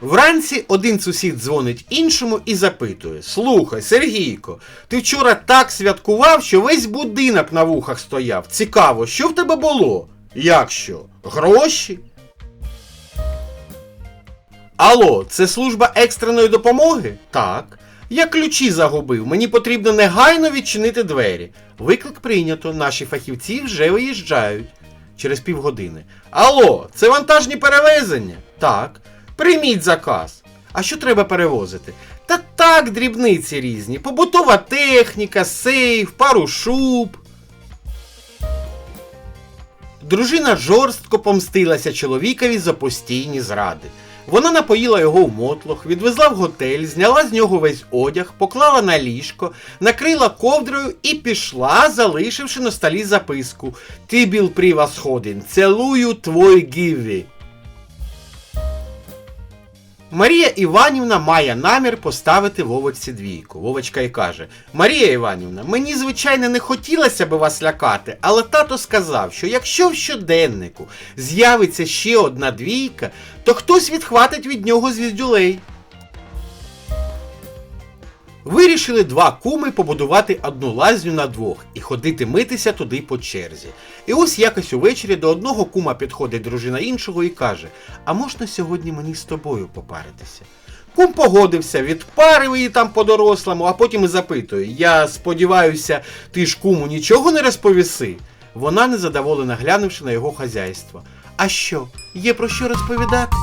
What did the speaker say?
Вранці один сусід дзвонить іншому і запитує: Слухай, Сергійко, ти вчора так святкував, що весь будинок на вухах стояв. Цікаво, що в тебе було? Як що? Гроші? Алло, це служба екстреної допомоги? Так. Я ключі загубив. Мені потрібно негайно відчинити двері. Виклик прийнято. Наші фахівці вже виїжджають. Через півгодини. Алло, це вантажні перевезення? Так. Прийміть заказ. А що треба перевозити? Та так, дрібниці різні. Побутова техніка, сейф, пару шуб. Дружина жорстко помстилася чоловікові за постійні зради. Вона напоїла його в мотлох, відвезла в готель, зняла з нього весь одяг, поклала на ліжко, накрила ковдрою і пішла, залишивши на столі записку Ти біл превосходен, цілую твой гіві. Марія Іванівна має намір поставити Вовочці двійку. Вовочка й каже: Марія Іванівна, мені звичайно не хотілося би вас лякати, але тато сказав, що якщо в щоденнику з'явиться ще одна двійка, то хтось відхватить від нього звіздюлей. Вирішили два куми побудувати одну лазню на двох і ходити митися туди по черзі. І ось якось увечері до одного кума підходить дружина іншого і каже: А можна сьогодні мені з тобою попаритися? Кум погодився, відпарив її там по-дорослому, а потім і запитує: Я сподіваюся, ти ж куму нічого не розповіси? Вона незадоволена глянувши на його хазяйство. А що, є про що розповідати?